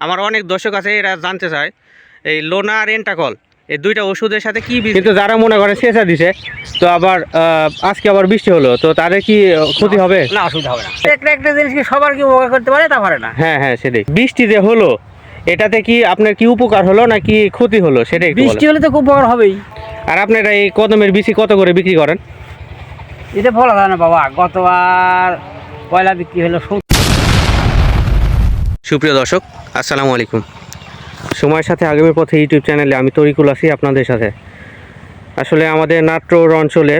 আমার অনেক দর্শক আছে এরা জানতে চায় এই লোনা আর এন্টাকল এই দুইটা ওষুধের সাথে কি কিন্তু যারা মনে করে শেষা দিছে তো আবার আজকে আবার বৃষ্টি হলো তো তাদের কি ক্ষতি হবে? না অসুবিধা হবে না। একটা একটা জিনিস কি সবার কি উপকার করতে পারে তা পারে না। হ্যাঁ হ্যাঁ সেটাই। বৃষ্টি যে হলো এটাতে কি আপনার কি উপকার হলো নাকি ক্ষতি হলো সেটাই একটু বৃষ্টি হলে তো খুব উপকার হবেই। আর আপনারা এই কদমের বিচি কত করে বিক্রি করেন? এটা বলা যায় না বাবা গতবার পয়লা বিক্রি হলো সুপ্রিয় দর্শক আসসালামু আলাইকুম। সময়ের সাথে আগামীর পথে ইউটিউব চ্যানেলে আমি তরিকুল আছি আপনাদের সাথে। আসলে আমাদের নাট্যর অঞ্চলে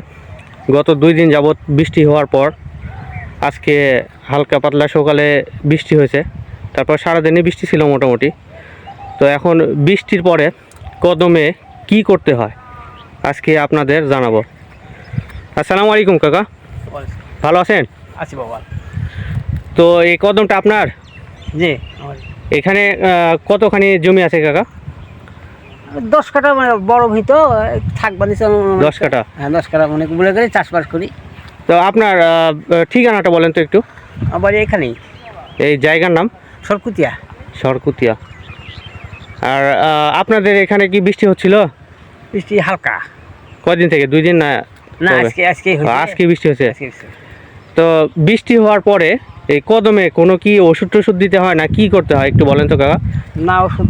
গত দুই দিন যাবৎ বৃষ্টি হওয়ার পর আজকে হালকা পাতলা সকালে বৃষ্টি হয়েছে। তারপর সারাদিনই বৃষ্টি ছিল মোটামুটি। তো এখন বৃষ্টির পরে কদমে কি করতে হয় আজকে আপনাদের জানাব। আসসালামু আলাইকুম কাকা। ভালো আছেন? আছি বাবা। তো এই কদমটা আপনার? জি। এখানে কতখানি জমি আছে কাকা? দশ কাঠা মানে বড় ভিত থাকবা দিছে দশ কাঠা? হ্যাঁ দশ কাঠা মানে বলে করে চাষবাস করি। তো আপনার ঠিকানাটা বলেন তো একটু। আবার এখানেই। এই জায়গার নাম? সরকুতিয়া। সরকুতিয়া। আর আপনাদের এখানে কি বৃষ্টি হচ্ছিল? বৃষ্টি হালকা। কদিন থেকে? দুই দিন না? না আজকে আজকে আজকে বৃষ্টি হচ্ছে হয়েছে। তো বৃষ্টি হওয়ার পরে এই কদমে কোনো কি ওষুধ টষুধ দিতে হয় না? কি করতে হয়? একটু বলেন তো কাকা। না ওষুধ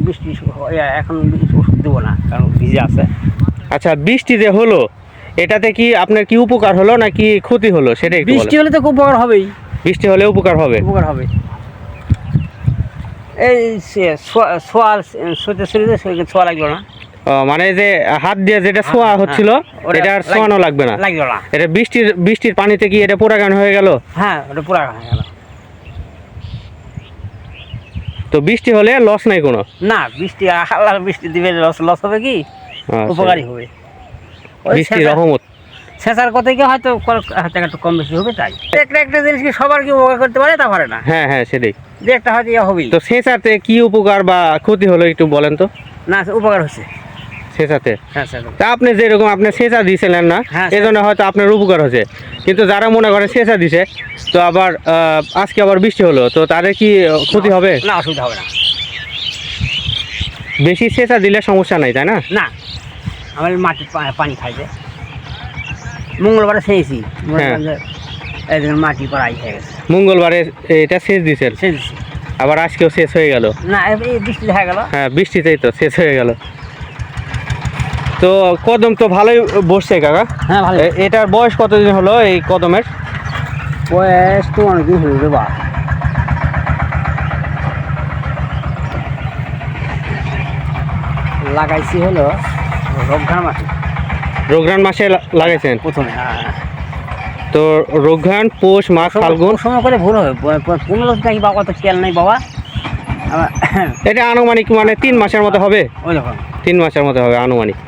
বৃষ্টি এখন বৃষ্টি ওষুধ দেবো না কারণ ভিজে আছে। আচ্ছা বৃষ্টি যে হলো এটাতে কি আপনার কি উপকার হলো না কি ক্ষতি হলো? সেটা একটু বৃষ্টি হলে তো খুব উপকার হবেই। বৃষ্টি হলে উপকার হবে। উপকার হবে। এই সে- সোয়া- সইতে ছোঁয়া লাগল না। মানে যে হাত দিয়ে যেটা ছোঁয়া হ্যাঁ, হচ্ছিল এটা আর ছোঁয়ানো লাগবে না। লাগল না। এটা বৃষ্টির বৃষ্টির পানিতে কি এটা পোড়াগান হয়ে গেল? হ্যাঁ ওটা পুরা হয়ে গেল। তো বৃষ্টি হলে লস নাই কোনো? না বৃষ্টি আল্লাহ বৃষ্টি দিবে লস লস হবে কি? আচ্ছা। উপকারী হবে। বৃষ্টি রহমত। সেচার কথাই কি হয়তো হাতে একটু কম বেশি হবে তাই। একটা একটা জিনিস কি সবার কি উপকার করতে পারে তা পারে না? হ্যাঁ হ্যাঁ সেটাই। যে একটা হয়তো ইয়ে হবেই। তো সেচাতে কি উপকার বা ক্ষতি হলো একটু বলেন তো। না উপকার হচ্ছে। সেচাতে। হ্যাঁ তা আপনি যেরকম আপনি সেচা দিয়েছিলেন না হ্যাঁ, এই জন্য হয়তো আপনার উপকার হচ্ছে কিন্তু যারা মনে করে সেচা দিছে তো আবার আজকে আবার বৃষ্টি হলো তো তাদের কি ক্ষতি হবে? না অসুবিধা হবে না। বেশি সেচা দিলে সমস্যা নাই তাই না? না। আমার পানি খাইছে মঙ্গলবারে হ্যাঁ। মাটি পড়াই হয়ে গেছে। মঙ্গলবারে এটা সেচ দিছেন সেচেছি আবার আজকেও শেষ হয়ে গেল। না বৃষ্টি দেখা গেল। হ্যাঁ বৃষ্টিতেই তো শেষ হয়ে গেল। তো কদম তো ভালোই বসছে কাকা। হ্যাঁ ভালো এটার বয়স কতদিন হলো এই কদমের? বয়স তো অনেকদিন হয়ে যাবে বা লাগাইছি হলো রমঘান মাসে। রোগরান মাসে লাগাইছেন? প্রথমে হ্যাঁ। তো রোগরান পৌষ মাঘ ফাল্গুন? সময় করে ভুল হবে পনেরো নাকি বাবা তো খেয়াল নাই বাবা। এটা আনুমানিক মানে তিন মাসের মতো হবে? ওই তিন মাসের মতো হবে আনুমানিক।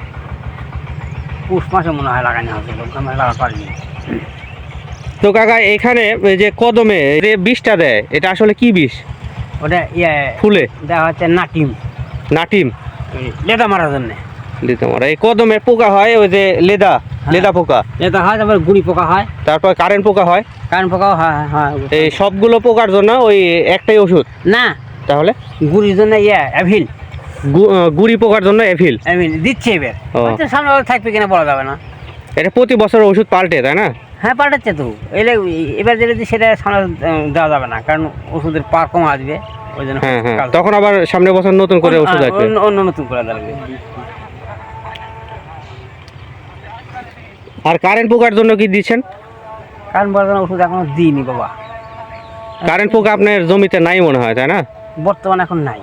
পুষ মাসে মনে হয় লাগানো হবে রমঘান লাগা পারিনি। তো কাকা এখানে যে কদমে যে বিষটা দেয় এটা আসলে কি বিষ? ওটা ইয়ে ফুলে? দেওয়া হচ্ছে নাটিম। নাটিম? লেদা মারার জন্যে। দিতে মারা। এই কদমে পোকা হয় ওই যে লেদা লেদা পোকা? লেদা হয় তারপরে গুড়ি পোকা হয়। তারপর কারেন্ট পোকা হয়? কারেন্ট পোকাও হয় হয় এই সবগুলো পোকার জন্য ওই একটাই ওষুধ? না। তাহলে? গুড়ির জন্য ইয়ে অ্যাভিল গুড়ি পোকার জন্য এভিল অ্যাভিল দিচ্ছে এবার। হয়তো সামনে আবার থাকবে কিনা বলা যাবে না। এটা প্রতি বছর ওষুধ পাল্টে তাই না? হ্যাঁ পাল্টাচ্ছে তো। এলে এবার যেটা সেটা সামনে দেওয়া যাবে না কারণ ওষুধের পার কম আসবে। ওই জন্য হ্যাঁ হ্যাঁ। তখন আবার সামনের বছর নতুন করে ওষুধ আসবে। অন্য- নতুন করে লাগবে। আর কারেন্ট পোকার জন্য কি দিচ্ছেন? কারণ বলা যায় না, ওষুধ এখনও দিইনি বাবা। কারেন্ট পোকা আপনার জমিতে নাই মনে হয় তাই না? বর্তমানে এখন নাই।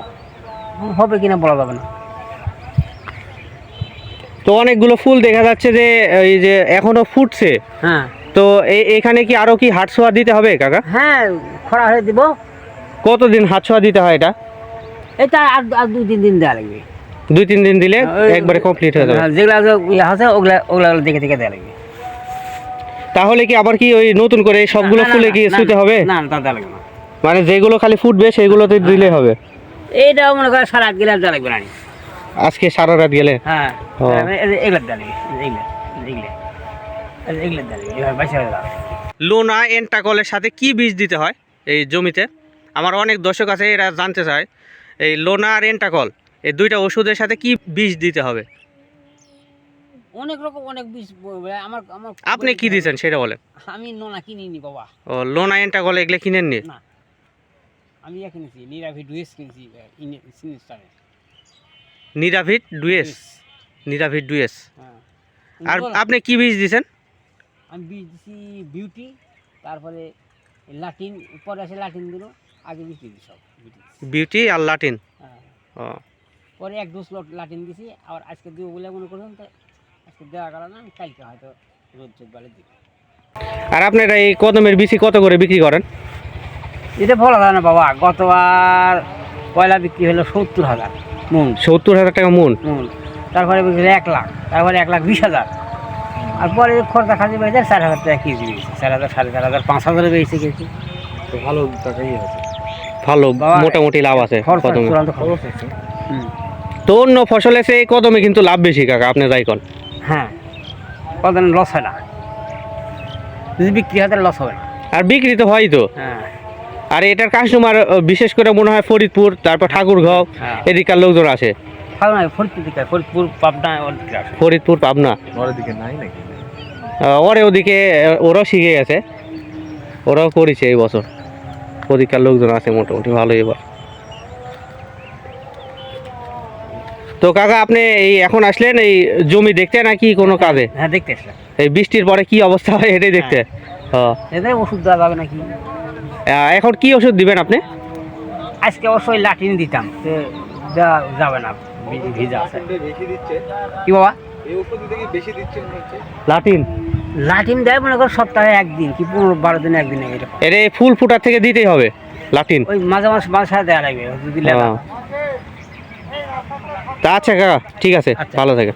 হবে কিনা বলা যাবে না। তো অনেকগুলো ফুল দেখা যাচ্ছে যে এই যে এখনও ফুটছে। হ্যাঁ। তো এখানে কি আরও কি হাট ছোঁয়া দিতে হবে কাকা? হ্যাঁ খরা হয়ে দিব। কতদিন হাত ছোঁয়া দিতে হয় এটা? এটা আর আর দুই তিন দিন দেওয়া লাগবে। দুই তিন দিন দিলে একবারে কমপ্লিট হয়ে যাবে। যেগুলা ইয়ে আছে ওগুলা ওগুলা দেখে দেখে দেওয়া লাগবে। তাহলে কি আবার কি ওই নতুন করে সবগুলো ফুলে কি শুতে হবে? না না তা দেওয়া লাগবে না। মানে যেগুলো খালি ফুটবে সেগুলোতে দিলে হবে। এইটাও মনে করে সারা গিলাস দেওয়া লাগবে না আজকে সারা রাত গেলে? হ্যাঁ ও। এগুলা লাগবে এগুলা এগুলা এগুলা দেওয়া লাগবে এবার বাইশে হয়ে লোনা এন্টাকলের সাথে কি বীজ দিতে হয় এই জমিতে? আমার অনেক দর্শক আছে এরা জানতে চায় এই লোনা আর এন্টাকল এই দুইটা ওষুধের সাথে কি বিষ দিতে হবে? অনেক রকম অনেক বীজ আমার আমার আপনি কি দিয়েছেন সেটা বলেন। আমি নোনা কিনিনি বাবা। ও লোনা এন্টাকল এগুলো কিনেননি? না। আমি ইয়া কিনেছি নিরাভি ডুয়েস কিনেছি সিনিস্টারে নিরাভিট ডুয়েস নিরাভিট ডুয়েস হ্যাঁ। আর। আপনি কি বীজ দিয়েছেন আমি বীজ দিছি বিউটি তারপরে লাটিন পরে আছে লাটিন দিল আগে বিক্রি দিই সব বিউটি। আর লাটিন? হ্যাঁ। ও। পরে এক ডোজ লট লাটিন দিছি আবার আজকে দিব বলে মনে করলাম তো আজকে দেওয়া গেল না আমি কালকে হয়তো রোদ চোদ বালে দিব। আর আপনারা এই কদমের বিচি কত করে বিক্রি করেন? এটা বলা যায় না বাবা গতবার পয়লা বিক্রি হলো সত্তর হাজার মন। সত্তর হাজার টাকা মন? মন। তারপরে বিক্রি এক লাখ তারপরে এক লাখ বিশ হাজার। আর পরে খরচা খাজি বেড়েছে চার হাজার টাকা কেজি বেড়েছে চার হাজার সাড়ে চার হাজার পাঁচ হাজারে বেড়েছে কেজি। তো ভালো টাকাই আছে। ভালো বাবা, মোটামুটি লাভ আছে তো অন্য ফসলে সে এই কদমে কিন্তু লাভ বেশি কাকা আপনি যাই কন। হ্যাঁ কদমে লস হয় না। যদি বিক্রি হয় তাহলে লস হবে না। আর বিক্রি তো হয় তো। হ্যাঁ। আর এটার কাস্টমার বিশেষ করে মনে হয় ফরিদপুর তারপর ঠাকুরগাঁও হ্যাঁ। এদিকার লোকজন আসে। নয় ফরিদপুর পাবনা ওর দিকে আসে। ফরিদপুর পাবনা। ঘরের দিকে নাই নাকি? আহ, ওরে ওদিকে ওরাও শিখে গেছে। ওরাও করেছে এই বছর। ওদিকার লোকজন আছে মোটামুটি ভালো এবার। তো কাকা আপনি এই এখন আসলেন এই জমি দেখতে নাকি কোনো কাজে? হ্যাঁ দেখতে আসলাম। এই বৃষ্টির পরে কি অবস্থা হয় এটাই দেখতে। হ্যাঁ। ওষুধ দেওয়া যাবে নাকি? এখন কি ওষুধ দিবেন আপনি? আজকে অবশ্যই লাটিন দিতাম দেওয়া যাবে না ভিজা আছে। কি বাবা? এই ওষুধ দিতে কি বেশি দিচ্ছে হচ্ছে? লাটিন? লাটিন দেয় মনে করো সপ্তাহে একদিন কি পনেরো বারো দিনে একদিন এরকম। এর এই ফুল ফুটার থেকে দিতেই হবে লাটিন? ওই মাঝে মাঝে মাঝে সাথে দেওয়া লাগবে যদি। তা আচ্ছা কাকা ঠিক আছে আচ্ছা। ভালো থাকে